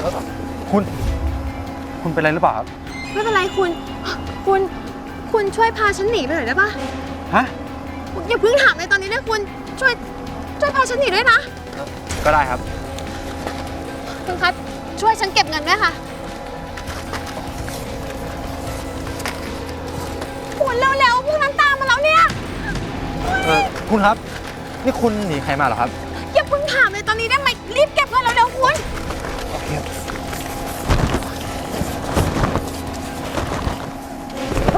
เป็นไรหรือเปล่าครับไม่เป็นไรคุณ คุณ คุณช่วยพาฉันหนีไปหน่อยได้ปะฮะ อย่าเพิ่งถามในตอนนี้นะคุณ ช่วย ช่วยพาฉันหนีด้วยนะ ก็ได้ครับ คุณคะช่วยฉันเก็บเงินด้วยค่ะ คุณเร็วๆ พวกนั้นตามมาแล้วเนี่ย เออคุณครับ นี่คุณหนีใครมาเหรอครับ อย่าเพิ่งถามเลยตอนนี้ได้ไหมรีบเก็บเงินเร็วๆคุณ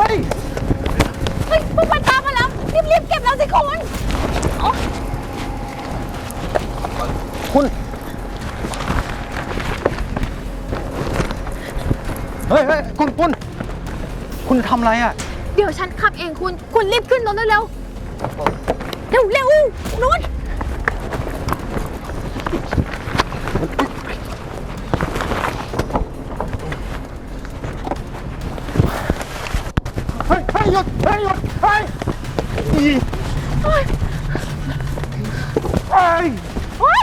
ฮ้ย เฮ้ยพวกมันตามมาแล้ว รีบๆเก็บแล้วสิคุณโอ๊ยคุณ เฮ้ยเฮ้ยคุณคุณคุณทำอะไรอะ เดี๋ยวฉันขับเองคุณ คุณรีบขึ้นรถเร็วๆเร็วๆนู้น เฮ้ยเฮ้ย หยุดเฮ้ยหยุดเฮ้ยอีเฮ้ยโอ๊ย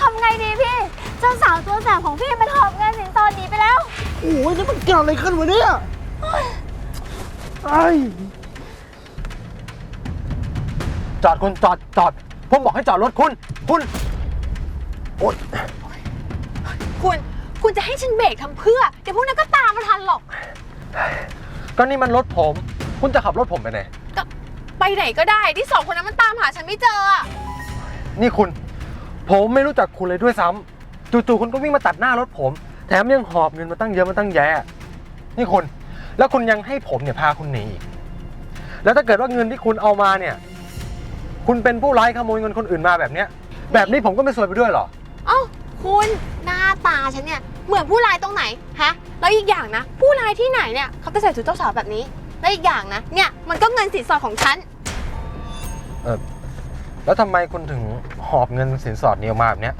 ทำไงดีพี่ เจ้าสาวตัวแสบของพี่มันหอบเงินสินสอดหนีไปแล้ว โอ้ยนี่มันเกิดอะไรขึ้นวะเนี่ยไอ้จอดคุณจอดจอด ผมบอกให้จอดรถคุณ คุณโอ๊ยคุณ คุณจะให้ฉันเบรกทำเพื่อ เดี๋ยวพวกนั้นก็ตามมาทันหรอก ก็นี่มันรถผม คุณจะขับรถผมไปไหน ก็ไปไหนก็ได้ที่สองคนนั้นมันตามหาฉันไม่เจออะนี่คุณ ผมไม่รู้จักคุณเลยด้วยซ้ำจู่ๆคุณก็วิ่งมาตัดหน้ารถผม แถมยังหอบเงินมาตั้งเยอะมาตั้งแยะ นี่คุณ แล้วคุณยังให้ผมเนี่ยพาคุณหนีอีกแล้วถ้าเกิดว่าเงินที่คุณเอามาเนี่ย คุณเป็นผู้ร้ายขโมยเงินคนอื่นมาแบบเนี้ย แบบนี้ผมก็ไม่ซวยไปด้วยเหรอ เอ้าคุณหน้าตาฉันเนี่ย เหมือนผู้ร้ายตรงไหนฮะแล้วอีกอย่างนะ ผู้ร้ายที่ไหนเนี่ยเขาจะใส่ชุดเจ้าสาวแบบนี้ แล้วอีกอย่างนะเนี่ยมันก็เงินสินสอดของฉันเออแล้วทำไมคุณถึงหอบเงินสินสอดนี้ออกมาแบบเนี้ย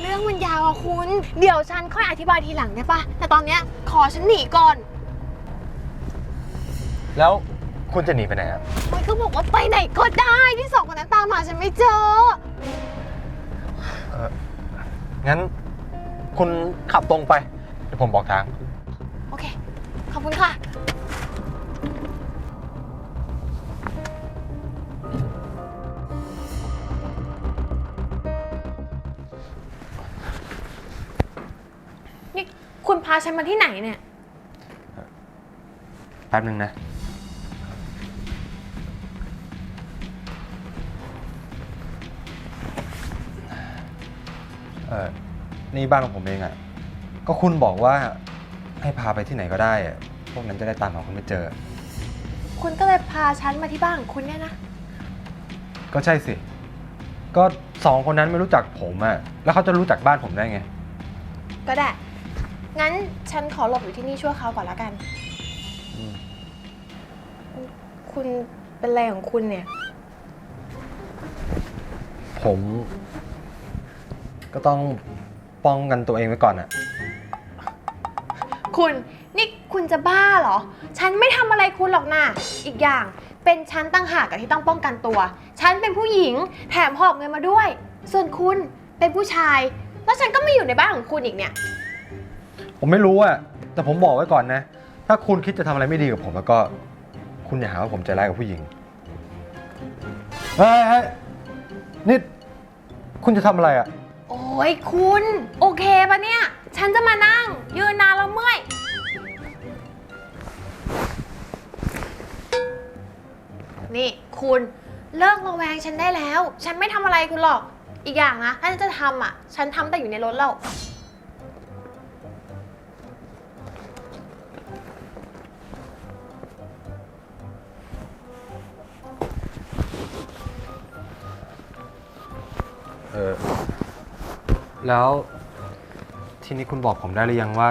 เรื่องมันยาวอะคุณ เดี๋ยวฉันค่อยอธิบายทีหลังได้ปะแต่ตอนเนี้ยขอฉันหนีก่อนแล้วคุณจะหนีไปไหนอะมันก็บอกว่าไปไหนก็ได้ที่สองคนนั้นตามหาฉันไม่เจอเอองั้น คุณขับตรงไป เดี๋ยวผมบอกทาง โอเค ขอบคุณค่ะ นี่คุณพาฉันมาที่ไหนเนี่ย แป๊บนึงนะ เออ นี่บ้านของผมเองอะ่ะ ก็คุณบอกว่าให้พาไปที่ไหนก็ได้อะพวกนั้นจะได้ตามหาคุณไม่เจอ คุณก็เลยพาฉันมาที่บ้านของคุณเนี่ยนะ ก็ใช่สิ ก็สองคนนั้นไม่รู้จักผมอะ่ะ แล้วเขาจะรู้จักบ้านผมได้ไง ก็ได้ งั้นฉันขอหลบอยู่ที่นี่ชั่วคราวก่อนละกัน อืม คุณเป็นอะไรของคุณเนี่ย ผม ก็ต้อง ป้องกันตัวเองไว้ก่อนอะคุณ นี่คุณจะบ้าเหรอ ฉันไม่ทำอะไรคุณหรอกนะอีกอย่างเป็นฉันตั้งหากอะที่ต้องป้องกันตัว ฉันเป็นผู้หญิงแถมหอบเงินมาด้วย ส่วนคุณเป็นผู้ชาย แล้วฉันก็ไม่อยู่ในบ้านของคุณอีกเนี่ย ผมไม่รู้อะแต่ผมบอกไว้ก่อนนะ ถ้าคุณคิดจะทำอะไรไม่ดีกับผมแล้วก็ คุณอย่าหาว่าผมใจร้ายกับผู้หญิงเฮ้ยเฮ้ยนี่คุณจะทำอะไรอะ โอ้ยคุณ โอเคปะเนี่ย ฉันจะมานั่ง ยืนนานแล้วเมื่อย นี่คุณเลิกระแวงฉันได้แล้ว ฉันไม่ทำอะไรคุณหรอก อีกอย่างนะถ้าฉันจะทำอะ ฉันทำแต่อยู่ในรถแล้ว แล้ว ทีนี้คุณบอกผมได้หรือยังว่า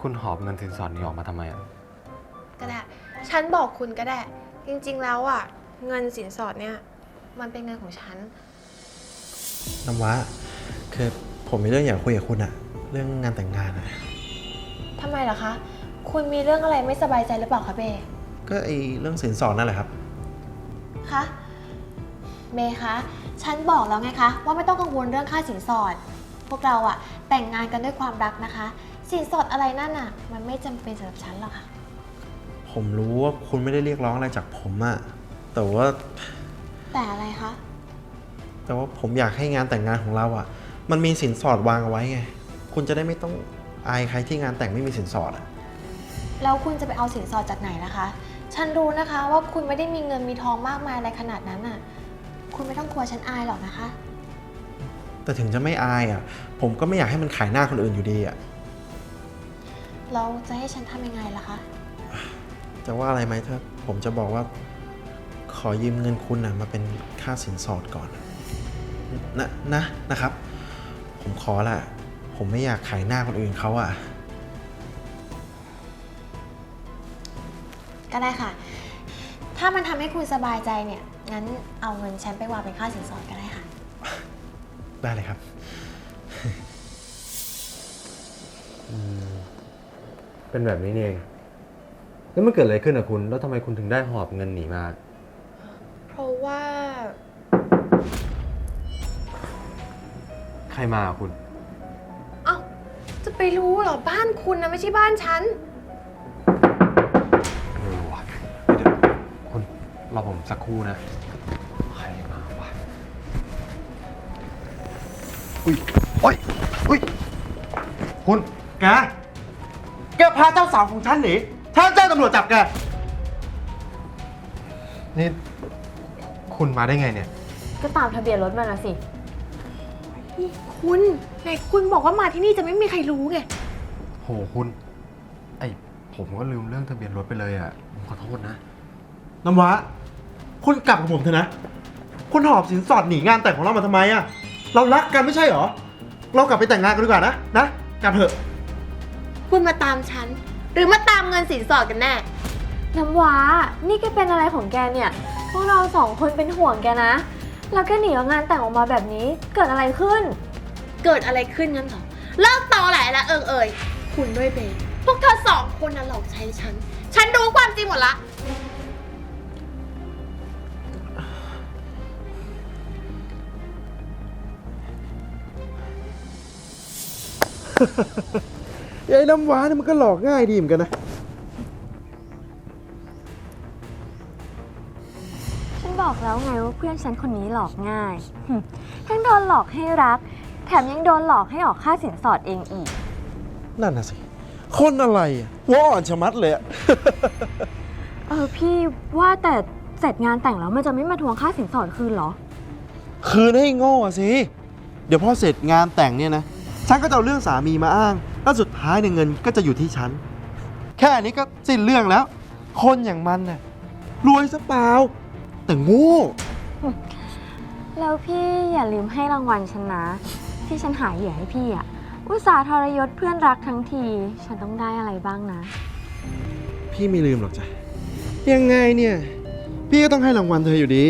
คุณหอบเงินสินสอดนี้ออกมาทำไมอะก็ได้ ฉันบอกคุณก็ได้ จริงๆแล้วอะ เงินสินสอดเนี่ย มันเป็นเงินของฉัน น้ำว้าคือผมมีเรื่องอยากคุยกับคุณอะเรื่องงานแต่งงานอะทำไมเหรอคะ คุณมีเรื่องอะไรไม่สบายใจหรือเปล่าคะเบ ก็ไอเรื่องสินสอดนั่นแหละครับ คะม เมย์คะ ฉันบอกแล้วไงคะ ว่าไม่ต้องกังวลเรื่องค่าสินสอด พวกเราอะแต่งงานกันด้วยความรักนะคะ สินสอดอะไรนั่นอะมันไม่จำเป็นสำหรับฉันหรอกค่ะ ผมรู้ว่าคุณไม่ได้เรียกร้องอะไรจากผมอะแต่ว่าแต่อะไรคะ แต่ว่าผมอยากให้งานแต่งงานของเราอะมันมีสินสอดวางเอาไว้ไง คุณจะได้ไม่ต้องอายใครที่งานแต่งไม่มีสินสอดอะแล้วคุณจะไปเอาสินสอดจากไหนล่ะคะ ฉันรู้นะคะว่าคุณไม่ได้มีเงินมีทองมากมายอะไรขนาดนั้นน่ะ คุณไม่ต้องกลัวฉันอายหรอกนะคะ แต่ถึงจะไม่อายอะผมก็ไม่อยากให้มันขายหน้าคนอื่นอยู่ดีอะเราจะให้ฉันทำยังไงล่ะคะ จะว่าอะไรไหมถ้าผมจะบอกว่า ขอยืมเงินคุณนะมาเป็นค่าสินสอดก่อน นะนะนะครับ ผมขอละ ผมไม่อยากขายหน้าคนอื่นเขาอะก็ได้ค่ะ ถ้ามันทำให้คุณสบายใจเนี่ย งั้นเอาเงินฉันไปวางเป็นค่าสินสอดก็ได้ค่ะ ได้เลยครับเป็นแบบนี้นี่เองแล้วมันเกิดอะไรขึ้นอะคุณ แล้วทำไมคุณถึงได้หอบเงินหนีมา เพราะว่า ใครมาอะคุณ เอ้า จะไปรู้เหรอ บ้านคุณนะไม่ใช่บ้านฉัน รอผมสักครู่นะ ใครมาวะ อุ้ยโอ้ยอุ้ย คุณ แก แกพาเจ้าสาวของฉันหนีถ้าเจ้าตำรวจจับแก นี่ คุณมาได้ไงเนี่ย ก็ตามทะเบียนรถมานะสิ นี่คุณไหนคุณบอกว่ามาที่นี่จะไม่มีใครรู้ไง โห คุณ ไอผมก็ลืมเรื่องทะเบียนรถไปเลยอะผมขอโทษนะ น้ำว้า คุณกลับกับผมเถอะนะ คุณหอบสินสอดหนีงานแต่งของเรามาทำไมอะเรารักกันไม่ใช่เหรอ เรากลับไปแต่งงานกันดีกว่านะนะกลับเถอะ คุณมาตามฉัน หรือมาตามเงินสินสอดกันแน่ น้ำว้า นี่แกเป็นอะไรของแกเนี่ย พวกเราสองคนเป็นห่วงแกนะ แล้วแกหนีเอางานแต่งออกมาแบบนี้ เกิดอะไรขึ้น เกิดอะไรขึ้นงั้นเหรอเลิกตอแหลแล้วเอิงเอ่ยคุณด้วยเบย์พวกเธอสองคนน่ะหลอกใช้ฉัน ฉันรู้ความจริงหมดละ ไอ้น้ำว้าเนี่ยมันก็หลอกง่ายดีเหมือนกันนะ ฉันบอกแล้วไงว่าเพื่อนฉันคนนี้หลอกง่ายหึทั้งโดนหลอกให้รัก แถมยังโดนหลอกให้ออกค่าสินสอดเองอีก นั่นน่ะสิ คนอะไรอะหัวอ่อนชะมัดเลยอะ เออพี่ว่าแต่เสร็จงานแต่งแล้วมันจะไม่มาทวงค่าสินสอดคืนเหรอ คืนให้โง่อะสิ เดี๋ยวพอเสร็จงานแต่งเนี่ยนะ ฉันก็จะเอาเรื่องสามีมาอ้าง แล้วสุดท้ายเนี่ยเงินก็จะอยู่ที่ฉัน แค่นี้ก็สิ้นเรื่องแล้ว คนอย่างมันน่ะรวยซะเปล่า แต่โง่แล้วพี่อย่าลืมให้รางวัลฉันนะ ที่ฉันหาเหยื่อให้พี่อะอุตส่าห์ทรยศเพื่อนรักทั้งที ฉันต้องได้อะไรบ้างนะ พี่ไม่ลืมหรอกจ้ะ ยังไงเนี่ย พี่ก็ต้องให้รางวัลเธออยู่ดี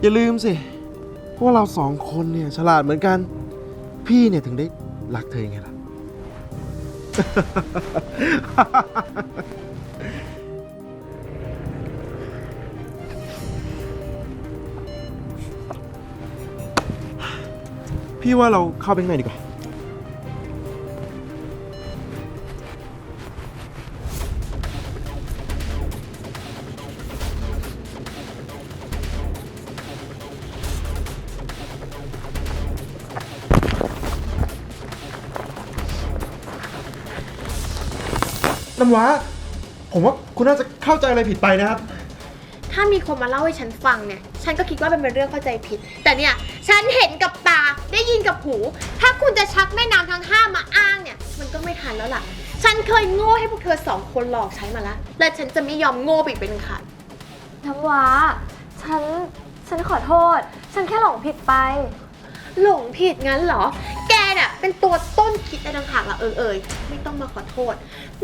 อย่าลืมสิ ว่าเราสองคนเนี่ยฉลาดเหมือนกัน พี่เนี่ยถึงได้รักเธอไงล่ะ พี่ว่าเราเข้าไปข้างในดีกว่า น้ำว้า ผมว่าคุณน่าจะเข้าใจอะไรผิดไปนะครับ ถ้ามีคนมาเล่าให้ฉันฟังเนี่ย ฉันก็คิดว่ามันเป็นเรื่องเข้าใจผิด แต่เนี่ย ฉันเห็นกับตา ได้ยินกับหู ถ้าคุณจะชักแม่น้ำทั้งห้ามาอ้างเนี่ย มันก็ไม่ทันแล้วล่ะ ฉันเคยโง่ให้พวกเธอสองคนหลอกใช้มาแล้ว และฉันจะไม่ยอมโง่ไปอีกเป็นขาดน้ำว้า ฉัน ฉันขอโทษ ฉันแค่หลงผิดไป หลงผิดงั้นเหรอ แกเนี่ยเป็นตัวต้นคิดไอ้ดังหากละเอิงเอ่ยไม่ต้องมาขอโทษ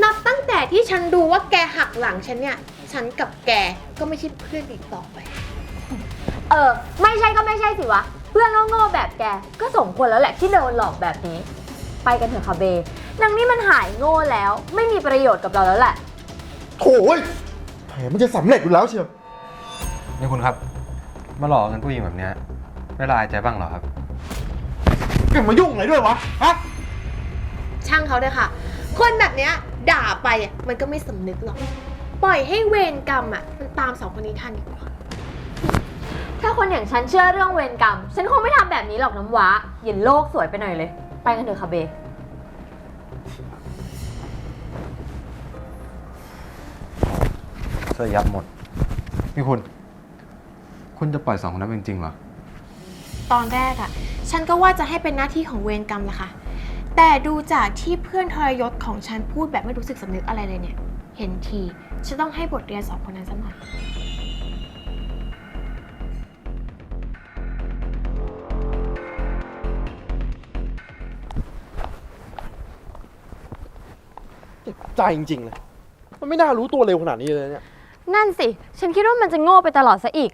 นับตั้งแต่ที่ฉันรู้ว่าแกหักหลังฉันเนี่ย ฉันกับแกก็ไม่ใช่เพื่อนอีกต่อไป เออ ไม่ใช่ก็ไม่ใช่สิวะ เพื่อนโง่ๆแบบแก ก็สมควรแล้วแหละที่โดนหลอกแบบนี้ ไปกันเถอะค่ะเบนางนี่มันหายโง่แล้ว ไม่มีประโยชน์กับเราแล้วแหละ โถ่ยแผนมันจะสำเร็จอยู่แล้วเชียว นี่คุณครับ มาหลอกเงินผู้หญิงแบบเนี้ยไม่ละอายใจบ้างเหรอครับ แกมายุ่งอะไรด้วยวะ ฮะ ช่างเขาเถอะค่ะ คนแบบเนี้ยด่าไปอะมันก็ไม่สำนึกหรอก ปล่อยให้เวรกรรมอะมันตามสองคนนี้ทันดีกว่า ถ้าคนอย่างฉันเชื่อเรื่องเวรกรรม ฉันคงไม่ทำแบบนี้หรอกน้ำว้าอย่าโลกสวยไปหน่อยเลย ไปกันเถอะค่ะเบ เสื้อยับหมด นี่คุณ คุณจะปล่อยสองคนนั้นจริงๆเหรอ ตอนแรกอะฉันก็ว่าจะให้เป็นหน้าที่ของเวรกรรมแหละค่ะ แต่ดูจากที่เพื่อนทรยศของฉันพูดแบบไม่รู้สึกสำนึกอะไรเลยเนี่ย เห็นทีฉันต้องให้บทเรียนสองคนนั้นสักหน่อยใจจริงๆเลยมันไม่น่ารู้ตัวเร็วขนาดนี้เลยเนี่ย นั่นสิ ฉันคิดว่ามันจะโง่ไปตลอดซะอีก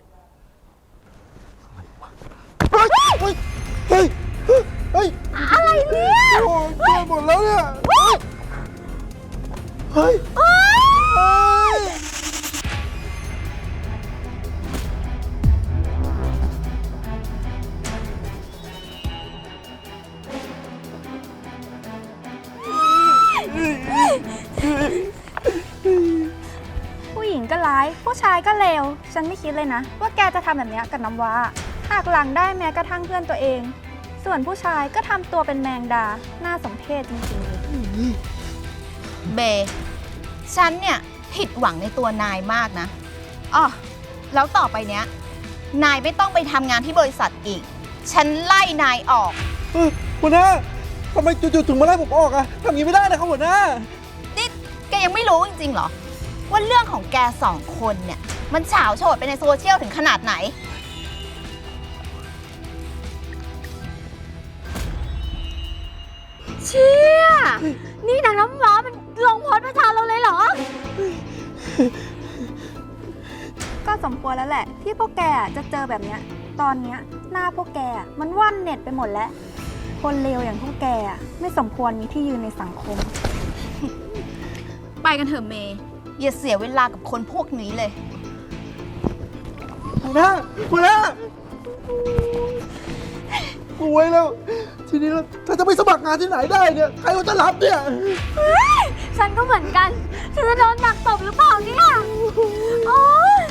ายผู้ชายก็เลว ฉันไม่คิดเลยนะ ว่าแกจะทำแบบเนี้ยกับน้ำว้าหักหลังได้แม้กระทั่งเพื่อนตัวเอง ส่วนผู้ชายก็ทำตัวเป็นแมงดา น่าสมเพชจริงๆเลย เบฉันเนี่ยผิดหวังในตัวนายมากนะอ๋อแล้วต่อไปเนี้ย นายไม่ต้องไปทำงานที่บริษัทอีก ฉันไล่นายออก เฮ้ยหัวหน้าทำไมจู่ๆถึงมาไล่ผมออกอะทำอย่างนี้ไม่ได้นะครับหัวหน้า นี่แกยังไม่รู้จริงๆเหรอ ว่าเรื่องของแกสองคนเนี่ย มันเฉาวโฉดไปในโซเชียลถึงขนาดไหน เชี่ย นี่นางน้ำว้ามันลงโพสต์ประจานเราเลยเหรอ ก็สมควรแล้วแหละ ที่พวกแกอะจะเจอแบบเนี้ย ตอนเนี้ยหน้าพวกแกอะมันว่อนเน็ตไปหมดแล้ว คนเลวอย่างพวกแกอะไม่สมควรมีที่ยืนในสังคม ไปกันเถอะเมย์ อย่าเสียเวลากับคนพวกนี้เลย หัวหน้าหัวหน้าป่วยแล้ว ทีนี้เราถ้าจะไปสมัครงานที่ไหนได้เนี่ย ใครเขาจะรับเนี่ย ฉันก็เหมือนกัน ฉันจะโดนดักตบหรือเปล่าเนี่ยโอ้ย